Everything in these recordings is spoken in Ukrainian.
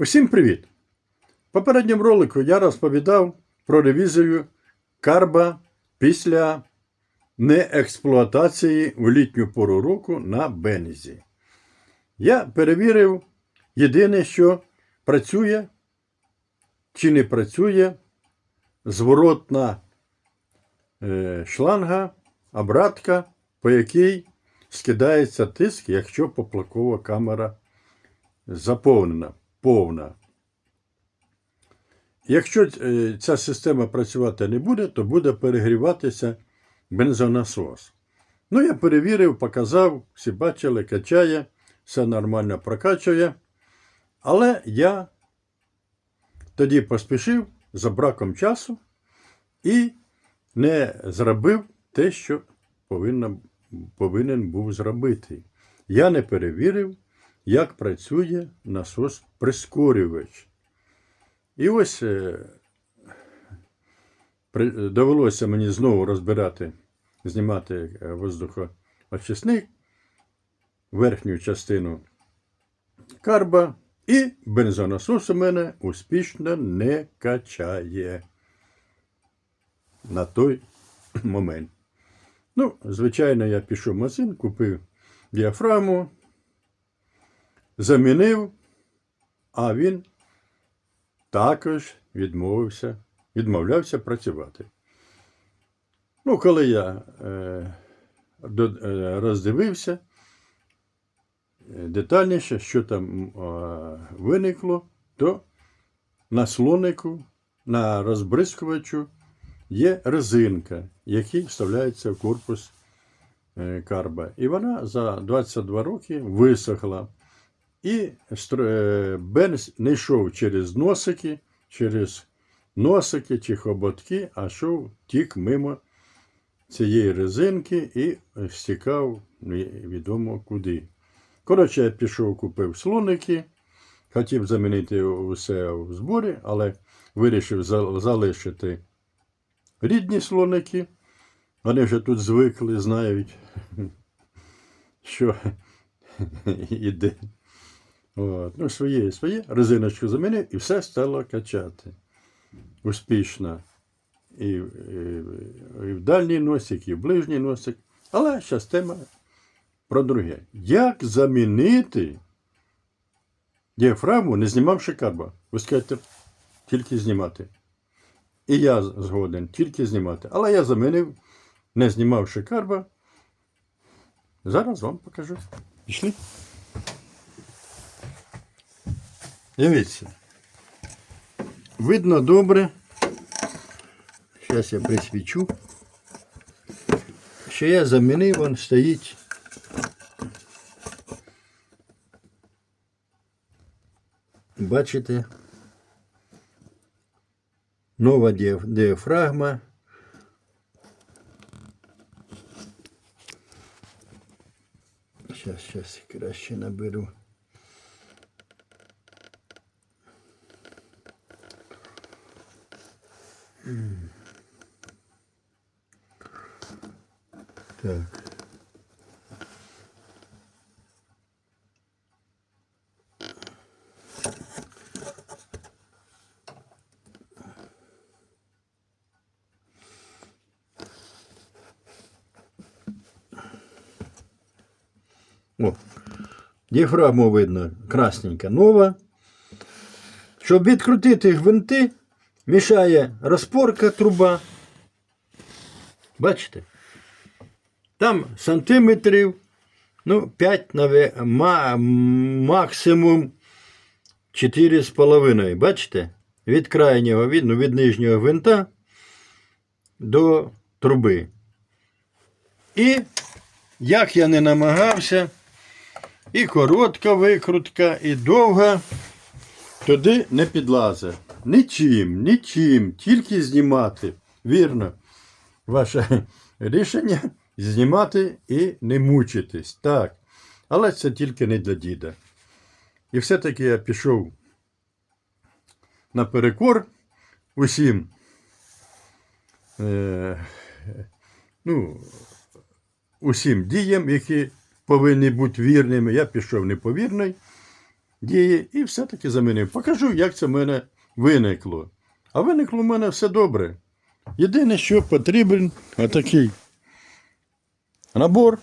Усім привіт! В попередньому ролику я розповідав про ревізію карба після неексплуатації у літню пору року на Бенезі. Я перевірив єдине, що працює чи не працює зворотна е, шланга, обратка, по якій скидається тиск, якщо поплавкова камера заповнена, повна. Якщо е, ця система працювати не буде, то буде перегріватися бензонасос. Ну, я перевірив, показав, всі бачили, качає, все нормально прокачує. Але я тоді поспішив за браком часу і не зробив те, що повинна, повинен був зробити. Я не перевірив, як працює насос прискорювач. І ось е, довелося мені знову розбирати, знімати е, воздухоочисник, верхню частину карба, і бензонасос у мене успішно не качає на той момент. Ну, звичайно, я пішов в магазин, купив діафрагму, замінив, а він також відмовився, відмовлявся працювати. Ну, коли я е, е, роздивився е, детальніше, що там е, виникло, то на слонику, на розбризкувачу є резинка, який вставляється в корпус е, карба. І вона за 22 роки висохла. І е, не йшов через носики, через носики чи хоботки, а йшов тік мимо цієї резинки і стікав невідомо куди. Коротше, я пішов, купив слоники, хотів замінити усе в зборі, але вирішив залишити рідні слоники. Вони вже тут звикли, знають, що іде. От. Ну, своє, своє, резиночку замінив і все стало качати. Успішно. І, і, і в дальній носик, і в ближній носик. Але зараз тема про друге. Як замінити діафрагму, не знімавши карба? Ви скажете, тільки знімати. І я згоден, тільки знімати. Але я замінив, не знімавши карба. Зараз вам покажу. Пішли. Дивіться. Видно добре. Зараз я присвічу. Що я замінив, він стоїть. Бачите? Нова діафрагма. Зараз, зараз краще наберу. Так. О, діафрагму видно красненька нова. Щоб відкрутити гвинти, мішає розпорка труба. Бачите? Там сантиметрів, ну, 5 наве, ма, максимум 4,5. Бачите? Від крайнього, від, ну, від нижнього гвинта до труби. І як я не намагався, і коротка викрутка, і довга, туди не підлазить. Нічим, нічим, тільки знімати. Вірно ваше рішення знімати і не мучитись. Так. Але це тільки не для діда. І все-таки я пішов наперекор усім. Е, ну, усім діям, які повинні бути вірними. Я пішов неповірний. Діє і все-таки замінив. Покажу, як це в мене виникло. А виникло в мене все добре. Єдине, що потрібен отакий набор.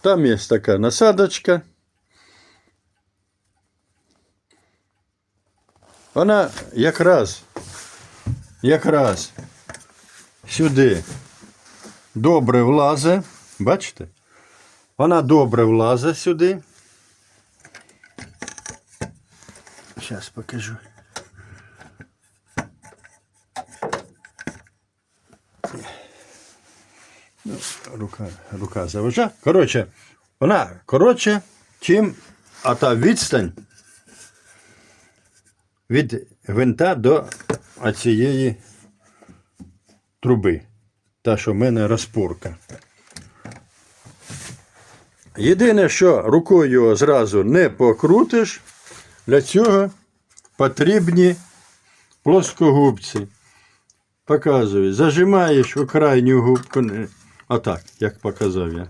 Там є така насадочка. Вона якраз, якраз сюди добре влазить. Бачите? Вона добре влазить сюди. Зараз покажу. Ну, рука, рука заважа. Коротше, вона коротше, чим а та відстань від винта до цієї труби. Та, що в мене розпорка. Єдине, що рукою його зразу не покрутиш, для цього потрібні плоскогубці. Показую. Зажимаєш у крайню губку. Отак, як показав я.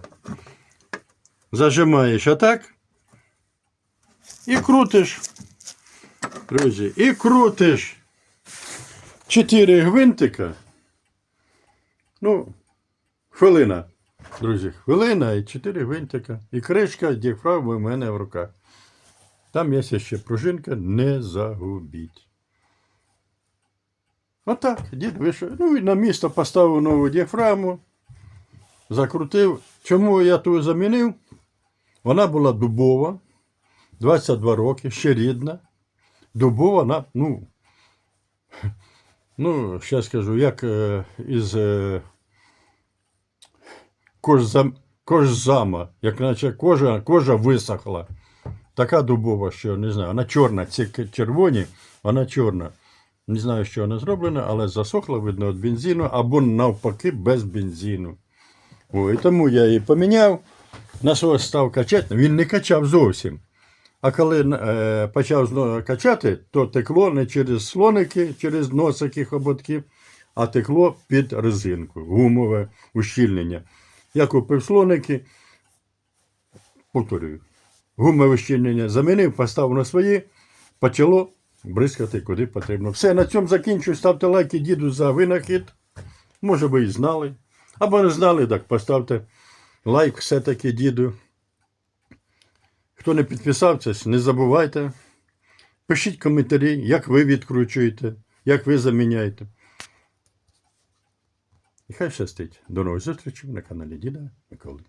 Зажимаєш отак. І крутиш. Друзі, і крутиш. Чотири гвинтика. Ну, хвилина. Друзі, хвилина і чотири гвинтика. І кришка діафрагми в мене в руках. Там є ще пружинка, не загубіть. Отак, дід вийшов. Ну і на місто поставив нову діафрагму, закрутив. Чому я ту замінив? Вона була дубова, 22 роки, ще рідна. Дубова, вона, ну, ну, ще скажу, як е, із е, кожзам, кожзама, як наче кожа, кожа висохла. Така дубова, що не знаю, вона чорна, ці червоні, вона чорна. Не знаю, що вона зроблена, але засохла, видно, від бензину, або навпаки без бензину. О, і тому я її поміняв, насос став качати, він не качав зовсім. А коли е, почав качати, то текло не через слоники, через носики хоботків, а текло під резинку, гумове ущільнення. Я купив слоники, повторюю, гумове щільнення замінив, поставив на свої, почало бризкати куди потрібно. Все, на цьому закінчую. Ставте лайки діду за винахід. Може ви і знали. Або не знали, так поставте лайк все-таки діду. Хто не підписався, не забувайте. Пишіть коментарі, як ви відкручуєте, як ви заміняєте. І хай щастить. До нових зустрічей на каналі Діда Миколи.